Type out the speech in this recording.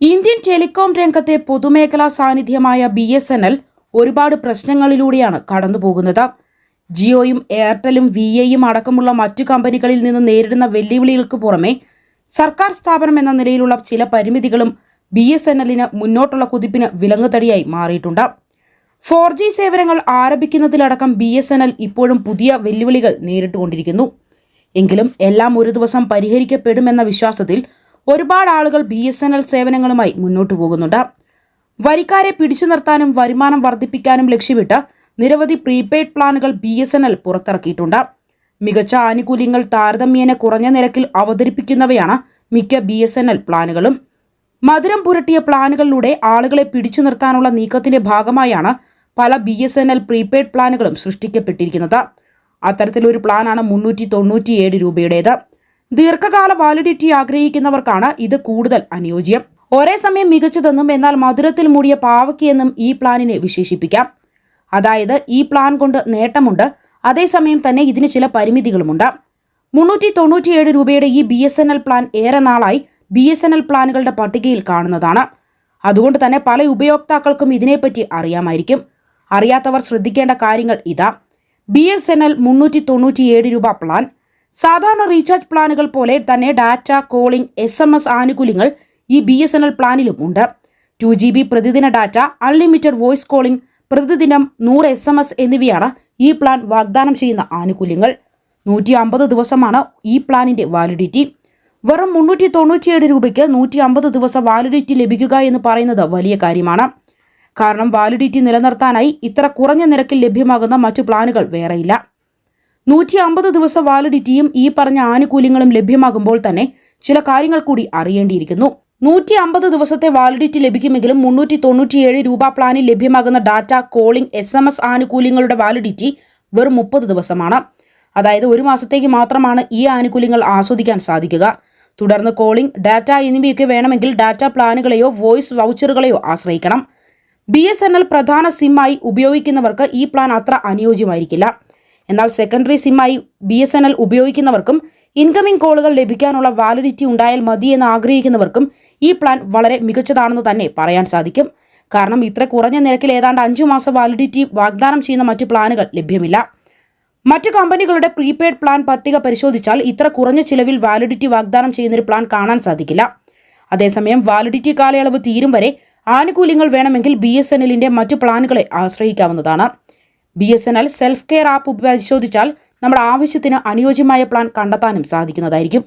Indian telecom രംഗത്തെ പൊതുമേഖലാ സാന്നിധ്യമായ ബി എസ് എൻ എൽ ഒരുപാട് പ്രശ്നങ്ങളിലൂടെയാണ് കടന്നുപോകുന്നത്. ജിയോയും എയർടെലും വി ഐയും അടക്കമുള്ള മറ്റു കമ്പനികളിൽ നിന്ന് നേരിടുന്ന വെല്ലുവിളികൾക്ക് പുറമെ സർക്കാർ സ്ഥാപനം എന്ന നിലയിലുള്ള ചില പരിമിതികളും ബി എസ് എൻ എല്ലിന് മുന്നോട്ടുള്ള കുതിപ്പിന് വിലങ്ങുതടിയായി മാറിയിട്ടുണ്ട്. ഫോർ ജി സേവനങ്ങൾ ആരംഭിക്കുന്നതിലടക്കം ബി എസ് എൻ എൽ ഇപ്പോഴും പുതിയ വെല്ലുവിളികൾ നേരിട്ടുകൊണ്ടിരിക്കുന്നു. എങ്കിലും എല്ലാം ഒരു ദിവസം പരിഹരിക്കപ്പെടുമെന്ന വിശ്വാസത്തിൽ ഒരുപാട് ആളുകൾ ബി എസ് എൻ എൽ സേവനങ്ങളുമായി മുന്നോട്ടു പോകുന്നുണ്ട്. വരിക്കാരെ പിടിച്ചു നിർത്താനും വരുമാനം വർദ്ധിപ്പിക്കാനും ലക്ഷ്യമിട്ട് നിരവധി പ്രീപെയ്ഡ് പ്ലാനുകൾ ബി എസ് എൻ എൽ പുറത്തിറക്കിയിട്ടുണ്ട്. മികച്ച ആനുകൂല്യങ്ങൾ താരതമ്യേന കുറഞ്ഞ നിരക്കിൽ അവതരിപ്പിക്കുന്നവയാണ് മിക്ക ബി എസ് എൻ എൽ പ്ലാനുകളും. മധുരം പുരട്ടിയ പ്ലാനുകളിലൂടെ ആളുകളെ പിടിച്ചു നിർത്താനുള്ള നീക്കത്തിന്റെ ഭാഗമായാണ് പല B S N L prepaid പ്ലാനുകളും സൃഷ്ടിക്കപ്പെട്ടിരിക്കുന്നത്. അത്തരത്തിലൊരു പ്ലാനാണ് മുന്നൂറ്റി തൊണ്ണൂറ്റിയേഴ് രൂപയുടേത്. ദീർഘകാല വാലിഡിറ്റി ആഗ്രഹിക്കുന്നവർക്കാണ് ഇത് കൂടുതൽ അനുയോജ്യം. ഒരേ സമയം മികച്ചതെന്നും എന്നാൽ മധുരത്തിൽ മൂടിയ പാവയ്ക്കെന്നും ഈ പ്ലാനിനെ വിശേഷിപ്പിക്കാം. അതായത് ഈ പ്ലാൻ കൊണ്ട് നേട്ടമുണ്ട്. അതേസമയം തന്നെ ഇതിന് ചില പരിമിതികളുമുണ്ട്. മുന്നൂറ്റി തൊണ്ണൂറ്റിയേഴ് രൂപയുടെ ഈ B S N L plan ഏറെ നാളായി ബി എസ് എൻ എൽ പ്ലാനുകളുടെ പട്ടികയിൽ കാണുന്നതാണ്. അതുകൊണ്ട് തന്നെ പല ഉപയോക്താക്കൾക്കും ഇതിനെപ്പറ്റി അറിയാമായിരിക്കും. അറിയാത്തവർ ശ്രദ്ധിക്കേണ്ട കാര്യങ്ങൾ ഇതാ. ബി എസ് എൻ എൽ മുന്നൂറ്റി തൊണ്ണൂറ്റിയേഴ് രൂപ പ്ലാൻ. സാധാരണ റീചാർജ് പ്ലാനുകൾ പോലെ തന്നെ data calling S M S ആനുകൂല്യങ്ങൾ ഈ ബി എസ് എൻ എൽ പ്ലാനിലും ഉണ്ട്. ടു ജി ബി പ്രതിദിന ഡാറ്റ അൺലിമിറ്റഡ് വോയിസ് കോളിംഗ് പ്രതിദിനം നൂറ് എസ് എം എസ് എന്നിവയാണ് ഈ പ്ലാൻ വാഗ്ദാനം ചെയ്യുന്ന ആനുകൂല്യങ്ങൾ. നൂറ്റി അമ്പത് ദിവസമാണ് ഈ പ്ലാനിന്റെ വാലിഡിറ്റി വെറും മുന്നൂറ്റി തൊണ്ണൂറ്റിയേഴ് രൂപയ്ക്ക് നൂറ്റി അമ്പത് ദിവസം വാലിഡിറ്റി ലഭിക്കുക എന്ന് പറയുന്നത് വലിയ കാര്യമാണ്. കാരണം വാലിഡിറ്റി നിലനിർത്താനായി ഇത്ര കുറഞ്ഞ നിരക്കിൽ ലഭ്യമാകുന്ന മറ്റു പ്ലാനുകൾ വേറെയില്ല. നൂറ്റി അമ്പത് ദിവസം വാലിഡിറ്റിയും ഈ പറഞ്ഞ ആനുകൂല്യങ്ങളും ലഭ്യമാകുമ്പോൾ തന്നെ ചില കാര്യങ്ങൾ കൂടി അറിയേണ്ടിയിരിക്കുന്നു. നൂറ്റി അമ്പത് ദിവസത്തെ വാലിഡിറ്റി ലഭിക്കുമെങ്കിലും മുന്നൂറ്റി തൊണ്ണൂറ്റിയേഴ് രൂപ പ്ലാനിൽ ലഭ്യമാകുന്ന data calling S M S ആനുകൂല്യങ്ങളുടെ വാലിഡിറ്റി വെറും മുപ്പത് ദിവസമാണ്. അതായത് ഒരു മാസത്തേക്ക് മാത്രമാണ് ഈ ആനുകൂല്യങ്ങൾ ആസ്വദിക്കാൻ സാധിക്കുക. തുടർന്ന് കോളിംഗ് ഡാറ്റ എന്നിവയൊക്കെ വേണമെങ്കിൽ ഡാറ്റ പ്ലാനുകളെയോ വോയിസ് വൗച്ചറുകളെയോ ആശ്രയിക്കണം. ബി എസ് എൻ എൽ പ്രധാന സിമ്മായി ഉപയോഗിക്കുന്നവർക്ക് ഈ പ്ലാൻ അത്ര അനുയോജ്യമായിരിക്കില്ല. എന്നാൽ സെക്കൻഡറി സിമ്മായി ബി എസ് എൻ എൽ ഉപയോഗിക്കുന്നവർക്കും ഇൻകമിംഗ് കോളുകൾ ലഭിക്കാനുള്ള വാലിഡിറ്റി ഉണ്ടായാൽ എന്ന് ആഗ്രഹിക്കുന്നവർക്കും ഈ പ്ലാൻ വളരെ മികച്ചതാണെന്ന് തന്നെ പറയാൻ സാധിക്കും. കാരണം ഇത്ര കുറഞ്ഞ നിരക്കിൽ ഏതാണ്ട് അഞ്ചു മാസം വാലിഡിറ്റി വാഗ്ദാനം ചെയ്യുന്ന മറ്റ് പ്ലാനുകൾ ലഭ്യമില്ല. മറ്റ് കമ്പനികളുടെ പ്രീപെയ്ഡ് പ്ലാൻ പട്ടിക പരിശോധിച്ചാൽ ഇത്ര കുറഞ്ഞ ചിലവിൽ വാലിഡിറ്റി വാഗ്ദാനം ചെയ്യുന്നൊരു പ്ലാൻ കാണാൻ സാധിക്കില്ല. അതേസമയം വാലിഡിറ്റി കാലയളവ് തീരും വരെ ആനുകൂല്യങ്ങൾ വേണമെങ്കിൽ ബി എസ് എൻ എല്ലിന്റെ മറ്റു പ്ലാനുകളെ ആശ്രയിക്കാവുന്നതാണ്. B S N L self care app പരിശോധിച്ചാൽ നമ്മുടെ ആവശ്യത്തിന് അനുയോജ്യമായ പ്ലാൻ കണ്ടെത്താനും സാധിക്കുന്നതായിരിക്കും.